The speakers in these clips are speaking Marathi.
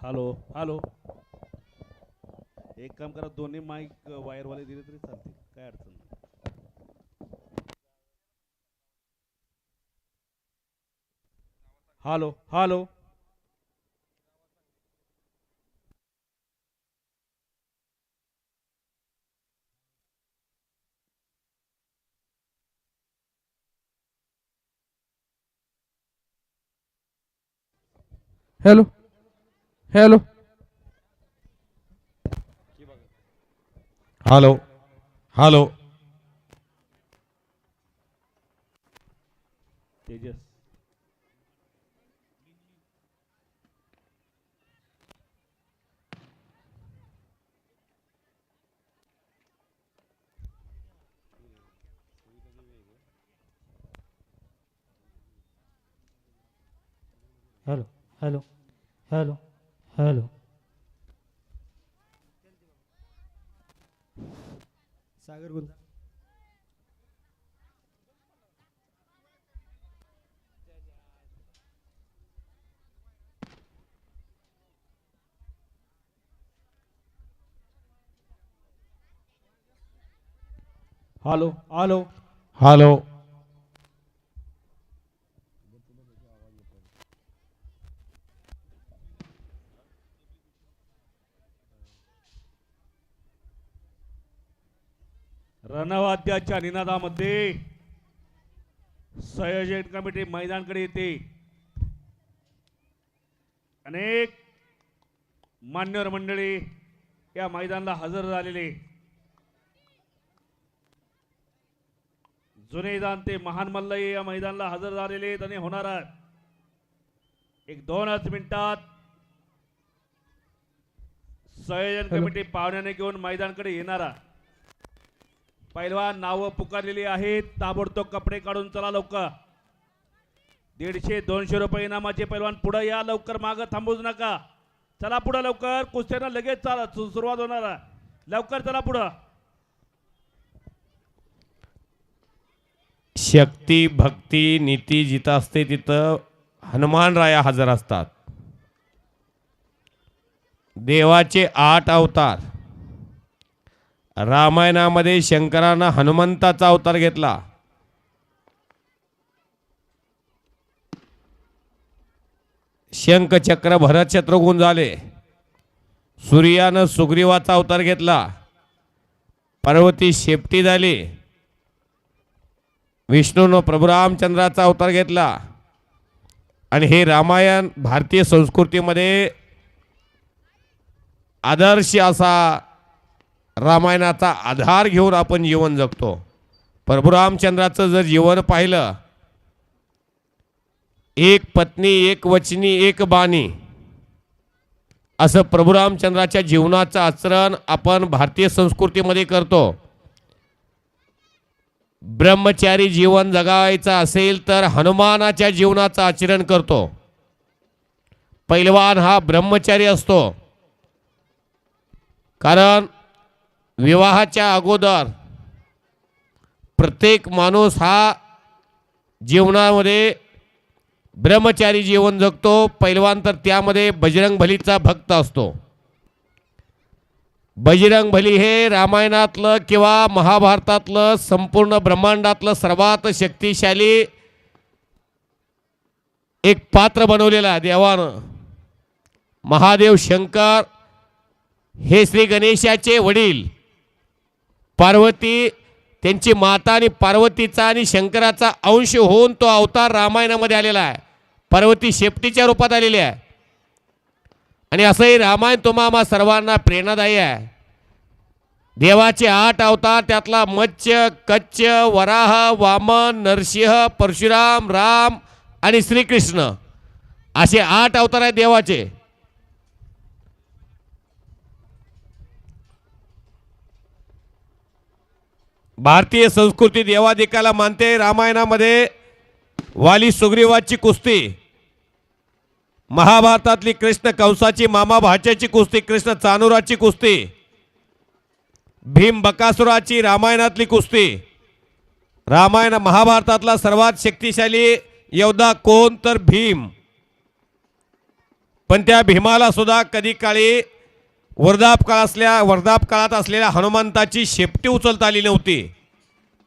हॅलो हॅलो एक काम करा दोन्ही माईक वायरवाले दिले तरी चालतील. काय अडचण नाही. Hello hello hello hello. Hello. Hello. Tejas hello. Hello. Hello. Hello. Sagar Gunja hello hello hello रणवाद्याच्या निनादामध्ये संयोजन कमिटी मैदानकडे येते. अनेक मान्यवर मंडळी या मैदानाला हजर झालेले. जुने जाणते महान मल्लही या मैदानाला हजर झालेले आणि होणार आहेत. एक दोनच मिनिटात संयोजन. कमिटी पाहुण्याने घेऊन मैदानकडे येणारा पैलवान नावं पुकारलेली आहेत. ताबडतोब कपडे काढून चला लवकर. दीडशे दोनशे रुपये इनामाचे पैलवान पुढे या. लवकर मागं थांबूच नका. चला पुढं लवकर. कुस्त्यांना लगेच चाला. सुरुवात होणार आहे. लवकर चला पुढं. शक्ती भक्ती नीती जिथं असते तिथं हनुमान राया हजर असतात. देवाचे आठ अवतार. रामायणामध्ये शंकरानं हनुमंताचा अवतार घेतला. शंखचक्र भरत शत्रुघ्न झाले. सूर्यानं सुग्रीवाचा अवतार घेतला. पार्वती शेपटी झाली. विष्णूनं प्रभू रामचंद्राचा अवतार घेतला. आणि हे रामायण भारतीय संस्कृतीमध्ये आदर्श असा रामायणाचा आधार घेऊन आपण जीवन जगतो. प्रभू रामचंद्राचं जर जीवन पाहिलं एक पत्नी एक वचनी एक बाणी असं प्रभू रामचंद्राच्या जीवनाचं आचरण आपण भारतीय संस्कृतीमध्ये करतो. ब्रह्मचारी जीवन जगायचं असेल तर हनुमानाच्या जीवनाचं आचरण करतो. पैलवान हा ब्रह्मचारी असतो. कारण विवाहाच्या अगोदर प्रत्येक माणूस हा जीवनामध्ये ब्रह्मचारी जीवन जगतो पैलवान तर त्यामध्ये बजरंग भलीचा भक्त असतो. बजरंग भली हे रामायणातलं किंवा महाभारतातलं संपूर्ण ब्रह्मांडातलं सर्वात शक्तिशाली एक पात्र बनवलेलं आहे देवानं. महादेव शंकर हे श्री गणेशाचे वडील. पार्वती त्यांची माता आणि पार्वतीचा आणि शंकराचा अंश होऊन तो अवतार रामायणामध्ये आलेला आहे. पार्वती शेपटीच्या रूपात आलेली आहे. आणि असंही रामायण तुम्हा आम्हा सर्वांना प्रेरणादायी आहे. देवाचे आठ अवतार त्यातला मत्स्य कच्छ वराह वामन नरसिंह परशुराम राम आणि श्रीकृष्ण असे आठ अवतार आहेत देवाचे. भारतीय संस्कृती देवादिकाला मानते रामायणामध्ये वाली सुग्रीवाची कुस्ती. महाभारतातली कृष्ण कंसाची मामा भाच्याची कुस्ती कृष्ण चानुराची कुस्ती. भीम बकासुराची रामायणातली कुस्ती. रामायण महाभारतातला सर्वात शक्तिशाली योद्धा कोण? तर भीम. पण त्या भीमाला सुद्धा कधी काळी वरदाप काळ असल्या वर्धाप काळात असलेल्या हनुमंताची शेपटी उचलता आली नव्हती.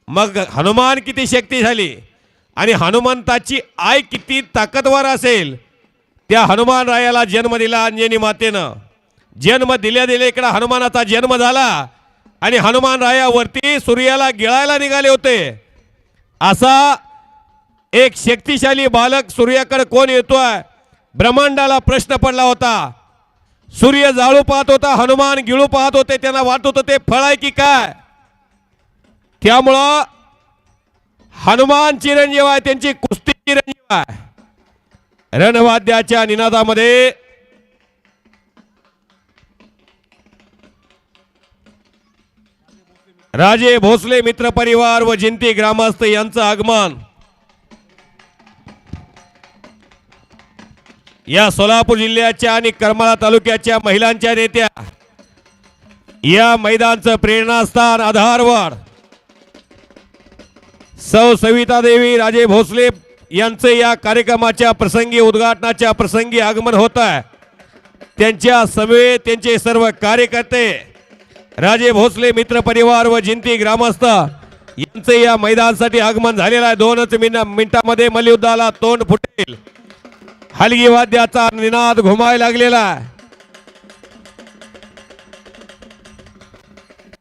मग हनुमान किती शक्ती झाली? आणि हनुमंताची आय किती ताकदवर असेल? त्या हनुमान रायाला जन्म दिला अंजनी मातेनं. जन्म दिल्या दिल्या इकडं हनुमानाचा जन्म झाला. आणि हनुमान रायावरती सूर्याला गिळायला निघाले होते. असा एक शक्तिशाली बालक सूर्याकडे कोण येतोय? ब्रह्मांडाला प्रश्न पडला होता. सूर्य जाळू पाहत होता हनुमान गिळू पाहत होते त्यांना वाटत होतं ते फळ आहे की काय? त्यामुळं हनुमान चिरंजीव आहे त्यांची कुस्ती चिरंजीव आहे. रणवाद्याच्या निनादामध्ये राजे भोसले मित्र परिवार व जिंती ग्रामस्थ यांचं आगमन. या सोलापूर जिल्ह्याच्या आणि करमाळा तालुक्याच्या महिलांच्या नेत्या. या मैदानचं प्रेरणास्थान आधारवर सौ सविता देवी राजे भोसले यांचे या कार्यक्रमाच्या प्रसंगी उद्घाटनाच्या प्रसंगी आगमन होत आहे त्यांच्या समवेत त्यांचे सर्व कार्यकर्ते राजे भोसले मित्र परिवार व जिंती ग्रामस्थ यांचे या मैदानासाठी आगमन झालेलं आहे. दोनच मिन मिनिटामध्ये मलयुद्धाला तोंड फुटेल. हलगी वाद्याचा निनाद घुमाय लागलेला आहे.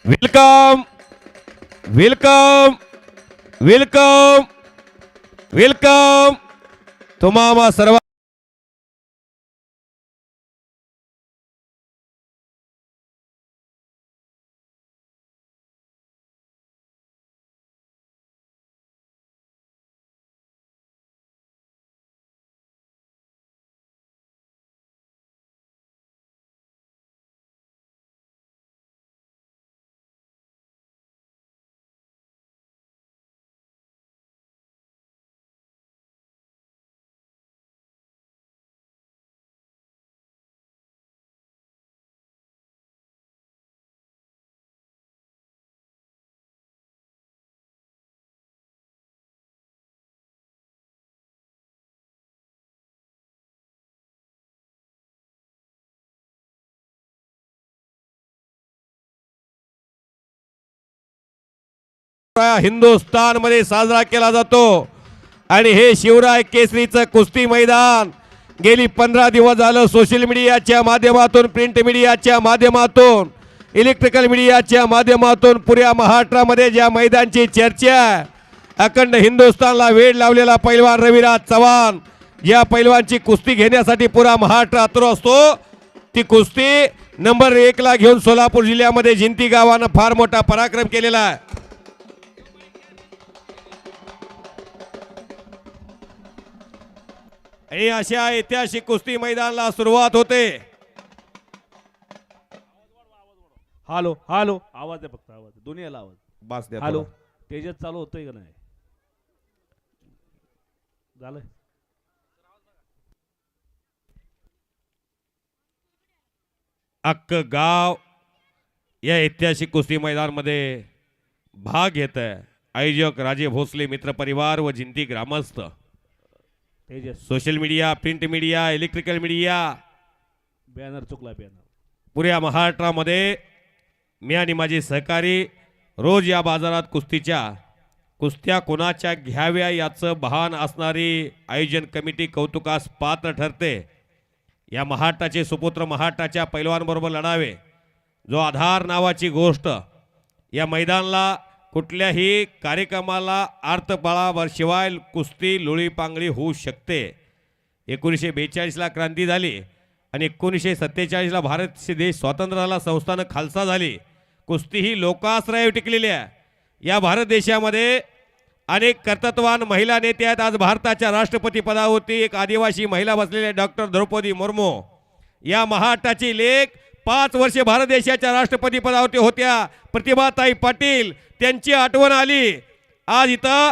वेलकम वेलकम वेलकम वेलकम तुम्हा सर्व हिंदुस्थानमध्ये साजरा केला जातो. आणि हे शिवराय केसरीचं कुस्ती मैदान गेली पंधरा दिवस झालं सोशल मीडियाच्या माध्यमातून प्रिंट मीडियाच्या माध्यमातून इलेक्ट्रिकल मीडियाच्या माध्यमातून पुऱ्या महाराष्ट्रामध्ये ज्या मैदानची चर्चा आहे, अखंड हिंदुस्थानला वेळ लावलेला पैलवान रविराज चव्हाण ज्या पैलवानची कुस्ती घेण्यासाठी पुरा महाराष्ट्र आतुर असतो. ती कुस्ती नंबर एकला घेऊन सोलापूर जिल्ह्यामध्ये जिंती गावानं फार मोठा पराक्रम केलेला आहे. आणि अशा ऐतिहासिक कुस्ती मैदानाला सुरुवात होते. Hello hello. आवाज आहे फक्त आवाज आहे. दोन्ही याला आवाज. बास द्या हॅलो. तेजस चालू होतोय का नाही? झालंय. अख्खं गाव या ऐतिहासिक कुस्ती मैदानमध्ये भाग घेत आहे आयोजक राजे भोसले मित्र परिवार व जिंती ग्रामस्थ. Tejas. Social media print media electrical media. Banner चुकला बॅनर. पुऱ्या महाराष्ट्रामध्ये मी आणि माझे सहकारी रोज या बाजारात कुस्तीच्या कुस्त्या कोणाच्या घ्याव्या याचं भान असणारी आयोजन कमिटी कौतुकास पात्र ठरते. या महाराष्ट्राचे सुपुत्र महाराष्ट्राच्या पैलवानबरोबर लढावे. जो आधार नावाची गोष्ट या मैदानाला कुठल्याही कार्यक्रमाला अर्थबळावर शिवाय कुस्ती लोळी पांगळी होऊ शकते. एकोणीसशे बेचाळीसला क्रांती झाली आणि एकोणीसशे सत्तेचाळीसला भारत देश स्वातंत्र्य झाला संस्थानं खालसा झाली. कुस्ती ही लोकाश्रय टिकलेली आहे. या भारत देशामध्ये अनेक कर्तृत्वान महिला नेते आहेत. आज भारताच्या राष्ट्रपती पदावरती एक आदिवासी महिला बसलेल्या डॉक्टर द्रौपदी मुर्मू. या महाराष्ट्राची लेख पाच वर्षे भारत देशाच्या राष्ट्रपती पदावरती होत्या. प्रतिभाताई पाटील त्यांची आठवण आली. आज इथं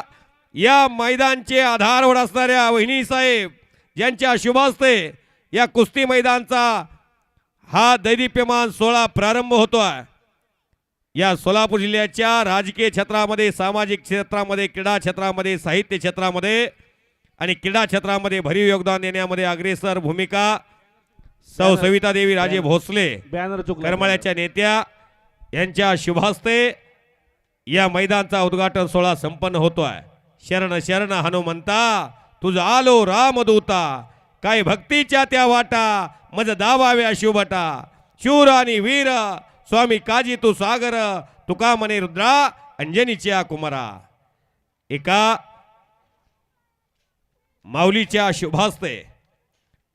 या मैदानचे आधारवड असणाऱ्या वहिनी साहेब ज्यांच्या शुभास्ते या कुस्ती मैदानचा हा दैदिप्यमान सोहळा प्रारंभ होतो आहे या सोलापूर जिल्ह्याच्या राजकीय क्षेत्रामध्ये सामाजिक क्षेत्रामध्ये क्रीडा क्षेत्रामध्ये साहित्य क्षेत्रामध्ये आणि क्रीडा क्षेत्रामध्ये भरीव योगदान देण्यामध्ये अग्रेसर भूमिका सौ सविता देवी राजे भोसले बॅनर करमाळ्याच्या नेत्या यांच्या शुभास्ते या मैदानचा उद्घाटन सोहळा संपन्न होतोय. शरण शरण हनुमंता तुझ आलो रामदूता काय भक्तीच्या त्या वाटा मज दावाव्या शुभटा. शूर आणि वीर स्वामी काजी तू सागर तुका मने रुद्रा अंजनीच्या कुमारा. एका माऊलीच्या शुभास्ते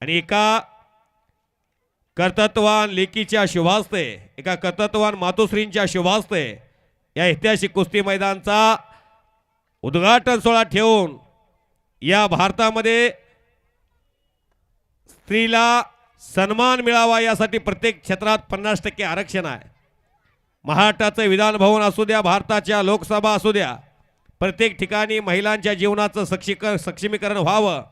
आणि एका कर्तत्वान लेकीच्या शुभास्ते एका कर्तत्वान मातोश्रींच्या शुभास्ते या ऐतिहासिक कुस्ती मैदानचा उद्घाटन सोहळा ठेवून या भारतामध्ये स्त्रीला सन्मान मिळावा यासाठी प्रत्येक क्षेत्रात पन्नास टक्के आरक्षण आहे. महाराष्ट्राचं विधानभवन असू द्या भारताच्या लोकसभा असू द्या प्रत्येक ठिकाणी महिलांच्या जीवनाचं सक्षीकर सक्षमीकरण व्हावं.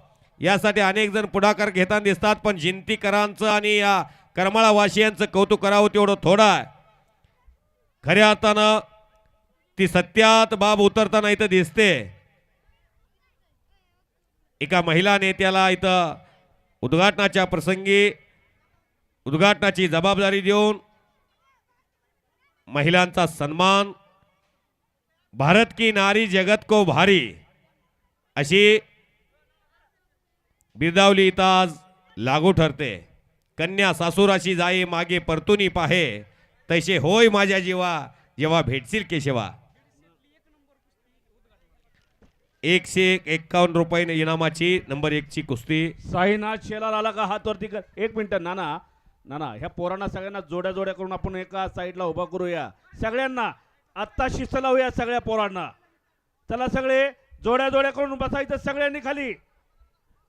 यासाठी अनेक जण पुढाकार घेताना दिसतात पण जिंतीकरांचं आणि या करमाळावासियांचं कौतुक करावं तेवढं थोडं आहे. खऱ्या अर्थानं ती सत्यात बाब उतरताना इथं दिसते. एका महिला नेत्याला इथं उद्घाटनाच्या प्रसंगी उद्घाटनाची जबाबदारी देऊन महिलांचा सन्मान भारत की नारी जगत को भारी अशी बिरदावली इथं आज लागू ठरते. कन्या सासुराशी जाई मागे परतुनी पाहे. तैसे होय माझ्या जीवा जेव्हा भेटशील केशवा. एकशे एक एक्कावन्न रुपये इनामाची नंबर एकची कुस्ती. साईनाथ शेलार आला का हात वरती? कर एक मिनिट नाना नाना ह्या पोरांना सगळ्यांना जोड्या जोड्या करून आपण एका साईडला उभा करूया. सगळ्यांना आत्ता शिस्त लावूया सगळ्या पोरांना. चला सगळे जोड्या जोड्या करून बसायचं सगळ्यांनी खाली.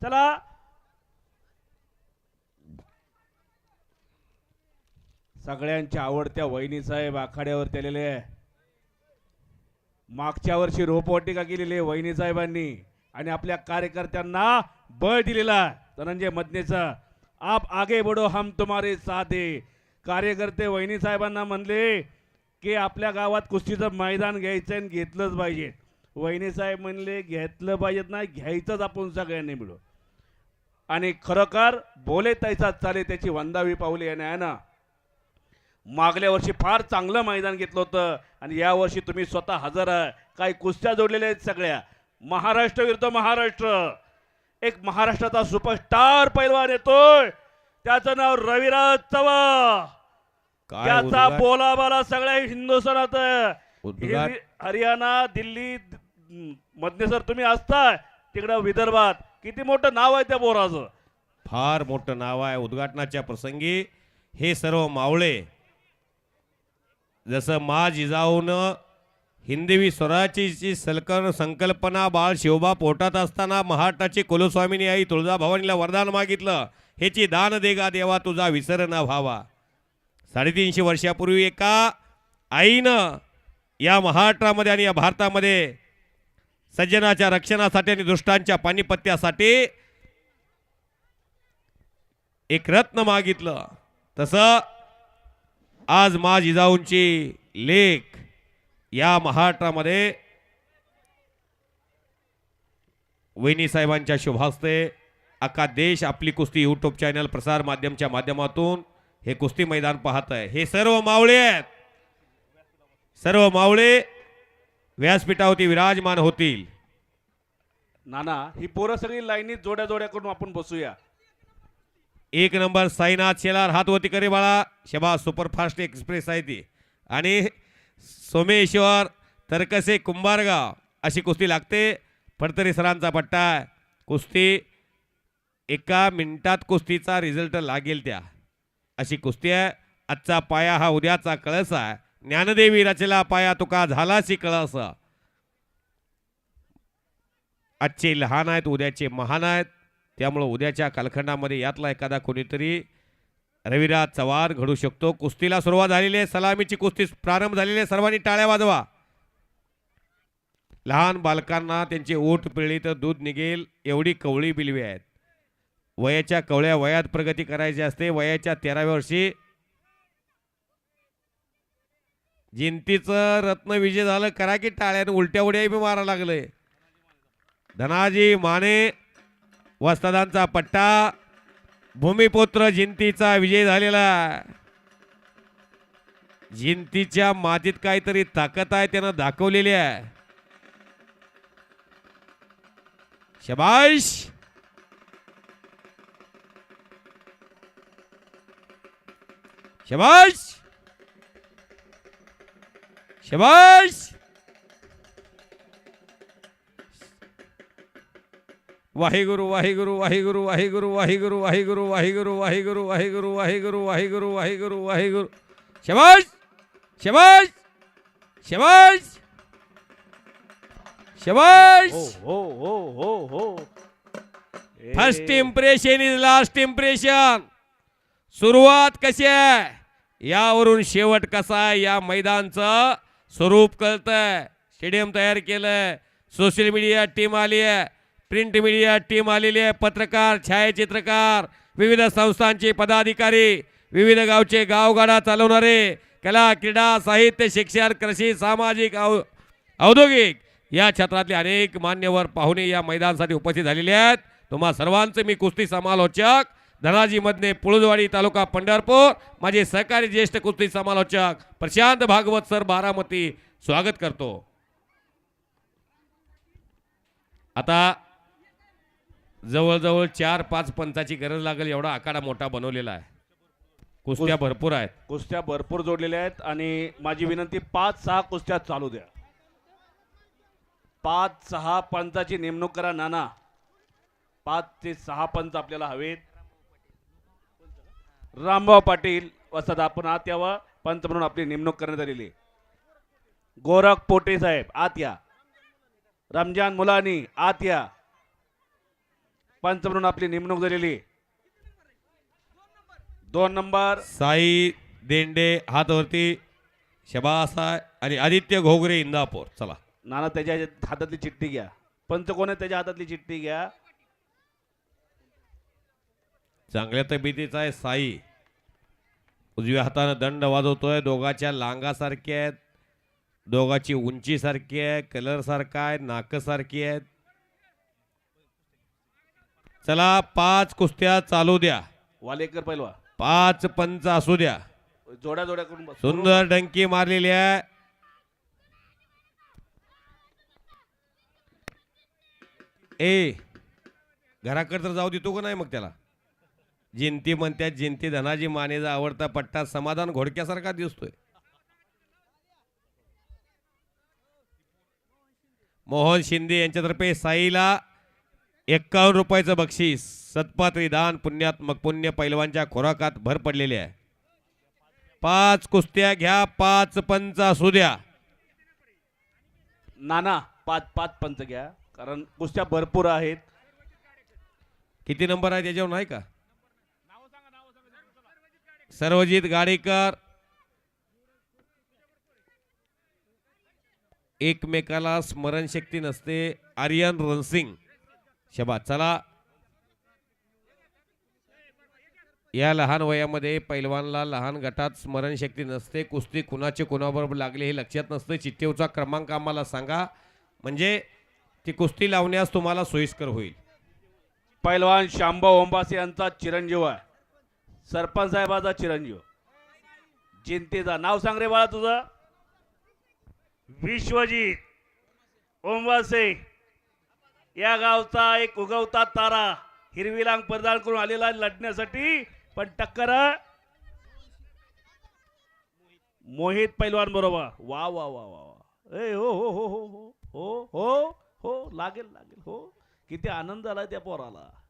चला. सगळ्यांच्या आवडत्या वहिनी साहेब आखाड्यावरती आलेले आहे. मागच्या वर्षी रोपवाटिका केलेली आहे वहिनी साहेबांनी आणि आपल्या कार्यकर्त्यांना बळ दिलेला धनंजय मदनेचा. आप आगे बढो हम तुम्हारे साधे कार्यकर्ते वहिनी साहेबांना म्हणले की आपल्या गावात कुस्तीचं मैदान घ्यायचं आणि घेतलंच पाहिजे. वहिनी साहेब म्हणले घेतलं पाहिजेत नाही घ्यायचंच आपण सगळ्यांनी मिळू आणि खरोखर बोले तैसा चाले त्याची वंदावी पावली याने आहे ना? मागल्या वर्षी फार चांगलं मैदान घेतलं होतं आणि या वर्षी तुम्ही स्वतः हजर आहे. काही कुस्त्या जोडलेल्या आहेत सगळ्या. महाराष्ट्र विरुद्ध महाराष्ट्र. एक महाराष्ट्राचा सुपरस्टार पैलवान येतोय. त्याचं नाव रविराज चव्हाण. काय त्याचा बोलाबाला सगळ्या हिंदुस्थानात हरियाणा दिल्ली मधने सर तुम्ही असताय. तिकडं विदर्भात. किती मोठं नाव आहे त्या बोराचं? फार मोठं नाव आहे. उद्घाटनाच्या प्रसंगी हे सर्व मावळे जसं मा जिजाऊनं हिंदवी स्वराची सलकन संकल्पना बाळ शिवबा पोटात असताना महाराष्ट्राची कुलस्वामिनी आई तुळजाभवानीला वरदान मागितलं. ह्याची दान देगा देवा तुझा विसर न व्हावा. साडेतीनशे वर्षापूर्वी एका आईनं या महाराष्ट्रामध्ये आणि या भारतामध्ये सज्जनाच्या रक्षणासाठी आणि दुष्टांच्या पानिपत्यासाठी एक रत्न मागितलं. तसं आज मा जिजाऊंची लेख या महाराष्ट्रामध्ये वहिनी साहेबांच्या शुभास्ते अख्खा देश आपली कुस्ती यूट्यूब चॅनल प्रसार माध्यमच्या माध्यमातून हे कुस्ती मैदान पाहत आहे हे सर्व मावळे आहेत. सर्व मावळे व्यासपीठावरती विराजमान होतील. नाना ही पोरं सगळी लाईनीत जोड्या जोड्या करून आपण बसूया. एक नंबर साईनाथ शेलार हातवती करे बाळा. शबा सुपरफास्ट एक्सप्रेस आहे ती. आणि सोमेश्वर तरकसे कुंभारगाव अशी कुस्ती लागते. फडतरे सरांचा पट्टा आहे. कुस्ती एका मिनिटात कुस्तीचा रिझल्ट लागेल त्या. अशी कुस्ती आहे. आजचा पाया हा उद्याचा कळस आहे. ज्ञानदेवी रचला पाया तुका झालाशी कळस. आजचे लहान आहेत उद्याचे महान आहेत. त्यामुळं उद्याच्या कालखंडामध्ये यातला एखादा कोणीतरी रविराज चव्हाण घडू शकतो. कुस्तीला सुरुवात झालेली आहे. सलामीची कुस्ती प्रारंभ झालेली आहे. सर्वांनी टाळ्या वाजवा. लहान बालकांना त्यांची ओठ पिळली तर दूध निघेल. एवढी कवळी बिलवी आहेत. वयाच्या कवळ्या वयात प्रगती करायची असते. वयाच्या तेराव्या वर्षी जिंतीचं रत्न विजय झालं करा की टाळ्याने उलट्या उड्या बी मारा लागलंय. धनाजी माने वस्तादांचा पट्टा भूमिपुत्र जिंतीचा विजय झालेला जिंतीच्या मातीत काहीतरी ताकद आहे त्यानं दाखवलेली आहे. शबाश! शबाश! शबाश वाहिगुरु वाहिगुरु वाहिगुरु वाहिगुरु वाहिगुरु वाहिगुरु वाहिगुरु वाहिगुरु वाहिगुरु वाहिगुरु वाहिगुरु वाहिगुरु वाहिगुरु शबाश शबाश शबाश शबाश हो हो हो हो हो first impression is last impression सुरुवात कशी आहे यावरून शेवट कसा आहे या मैदानचं स्वरूप कळतंय. स्टेडियम तयार केलंय. सोशल मीडिया टीम आली आहे. प्रिंट मीडिया टीम आलेली आहे. पत्रकार छायाचित्रकार विविध संस्थांचे पदाधिकारी विविध गावचे गावगाडा चालवणारे कला क्रीडा साहित्य शिक्षण कृषी सामाजिक औ औद्योगिक या क्षेत्रातले अनेक मान्यवर पाहुणे या मैदानासाठी उपस्थित झालेले आहेत. तुम्हा सर्वांचे मी कुस्ती समालोचक धनाजी मधने पुळजवाडी तालुका पंढरपूर. माझे सहकारी ज्येष्ठ कुस्ती समालोचक प्रशांत भागवत सर बारामती स्वागत करतो. आता जवळजवळ चार पाच पंचाची गरज लागेल एवढा आखाडा मोठा बनवलेला आहे. कुस्त्या भरपूर आहेत. कुस्त्या भरपूर जोडलेल्या आहेत आणि माझी विनंती पाच सहा कुस्त्या चालू द्या. पाच सहा पंचाची नेमणूक करा नाना. पाच ते सहा पंच आपल्याला हवेत. रामभाऊ पाटील वसत आपण आत यावं. पंच म्हणून आपली नेमणूक करण्यात आलेली. गोरख पोटे साहेब आत या. रमजान मुलानी आत या. पंच म्हणून आपली नेमणूक झालेली. दोन नंबर. साई देंडे हातवरती शबास आणि आदित्य घोगरे इंदापूर. चला. नाना त्याच्या हातातली चिठ्ठी घ्या. पंच कोण आहे? त्याच्या हातातली चिठ्ठी घ्या. चांगल्या तब्येतीचा आहे साई. उजव्या हातानं दंड वाजवतोय दोघाच्या लांगासारखे आहेत दोघाची उंची सारखी आहे कलर सारखा आहे नाक सारखी आहेत. चला पाच कुस्त्या चालू द्या. वालेकर पहिलवा पाच पंच असू द्या. जोड्या जोड्या करून बस. सुंदर डंकी मारलेली आहे. ए घराकडे तर जाऊ देतो का नाही मग त्याला? जिंती म्हणतात जिंती धनाजी मानेचा आवडता पट्टा समाधान घोडक्यासारखा दिसतोय. मोहन शिंदे यांच्यातर्फे साईला एक्कावन्न रुपयाचं बक्षीस सत्पात्री दान पुण्यात्मक पुण्य पैलवांच्या खोराकात भर पडलेली आहे. पाच कुस्त्या घ्या पाच पंच असू द्या. नाना पाच पाच पंच घ्या कारण कुस्त्या भरपूर आहेत. किती नंबर आहे त्याच्यावर नाही का? सर्वजित गाडेकर. एकमेकाला स्मरणशक्ती नसते. आर्यन रणसिंग. शबा चला. या लहान वयामध्ये पैलवानला लहान गटात स्मरणशक्ती नसते. कुस्ती कुणाचे कुणाबरोबर लागले हे लक्षात नसते. चित्तेवचा क्रमांक आम्हाला सांगा. म्हणजे ती कुस्ती लावण्यास तुम्हाला सोयीस्कर होईल. पैलवान शांबा ओंबासे यांचा चिरंजीव आहे. सरपंच साहेबाचा चिरंजीव. जिंतीचा नाव सांग रे बाळा तुझं. विश्वजीत ओमवासे या गावचा एक उगवता तारा हिरवी लांग परिधान करून आलेला लढण्यासाठी. पण टक्कर मोहित पैलवान बरोबर. वा वा वा वा वा. ए हो हो हो हो हो हो हो, हो लागेल लागेल हो. किती आनंद आला त्या पोराला.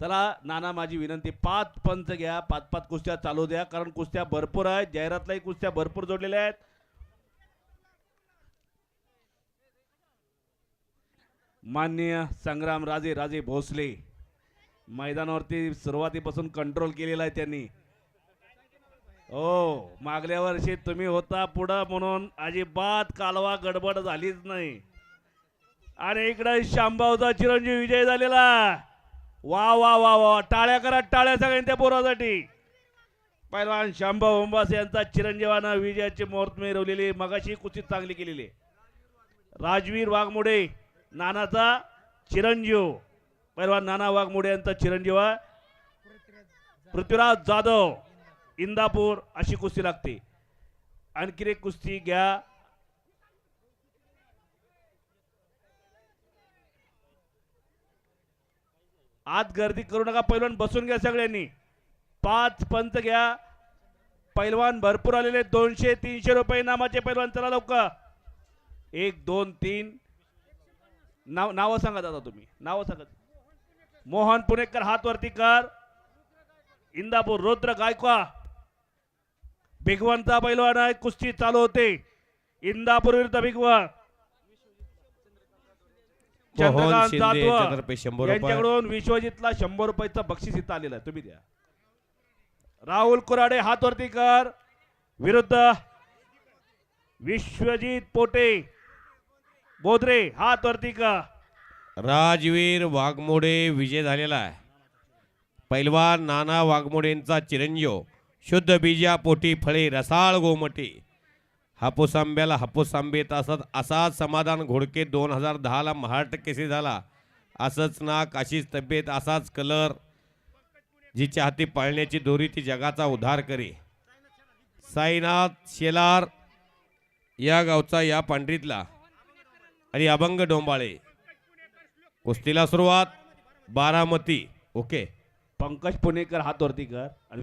त्याला नाना माझी विनंती पाच पंच घ्या पाच पाच कुस्त्या चालू द्या कारण कुस्त्या भरपूर आहेत जाहिरातलाही कुस्त्या भरपूर जोडलेल्या आहेत. मान्य संग्राम राजे राजे भोसले मैदानावरती सुरुवातीपासून कंट्रोल केलेला आहे त्यांनी. हो मागल्या वर्षी तुम्ही होता पुढं म्हणून अजिबात कालवा गडबड झालीच नाही. आणि इकडे शांबावचा चिरंजीव विजय झालेला. वा वा वा वा टाळ्या करा टाळ्या सगळ्यांनी त्या पोरासाठी. पहिलवान शांभाऊ उंबास यांचा चिरंजीवानं विजयाची मुहूर्त मिरवलेली मगाशी कुस्ती चांगली केलेली राजवीर वाघमोडे नानाचा चिरंजीव. पहिलवान नाना वाघमोडे यांचा चिरंजीवा. पृथ्वीराज जाधव इंदापूर अशी कुस्ती लागते. आणखी एक कुस्ती घ्या. आत गर्दी करू नका पैलवान बसून घ्या सगळ्यांनी. पाच पंच घ्या. पैलवान भरपूर आलेले दोनशे तीनशे रुपये नामाचे पैलवान चला लवकर. एक दोन तीन. नाव नावं सांगा दादा तुम्ही. नावं सांगा. मोहन पुणेकर हात वरती कर. इंदापूर रुद्र गायकवा. भिगवंता पैलवान आहे कुस्ती चालू होते. इंदापूर विरुद्ध भिगवण मोहन चंद्रकांत शिंदे जाधव यांच्यातर्फे शंभर रुपये. यांच्याकडून विश्वजितला शंभर रुपयाचं बक्षीस इथं आलेलं आहे. तुम्ही द्या. राहुल कुराडे हात वरती कर. विरुद्ध विश्वजित पोटे. बोधरे हात वरती कर. राजवीर वाघमोडे विजय झालेला आहे. पैलवान नाना वाघमोडेंचा चिरंजीव. शुद्ध बीजा पोटी फळे रसाळ गोमटी. हापूस आंब्याला हापूस आंबेत असत. असाच समाधान घोडके दोन हजार दहाला महाराष्ट्र केसे झाला. असंच नाक अशीच तब्येत असाच कलर. जिच्या हाती पाळण्याची दोरी ती जगाचा उद्धार करे. साईनाथ शेलार या गावचा या पांढरीतला. आणि अभंग डोंबाळे. कुस्तीला सुरुवात बारामती. ओके. पंकज पुणेकर हात वरती कर. आणि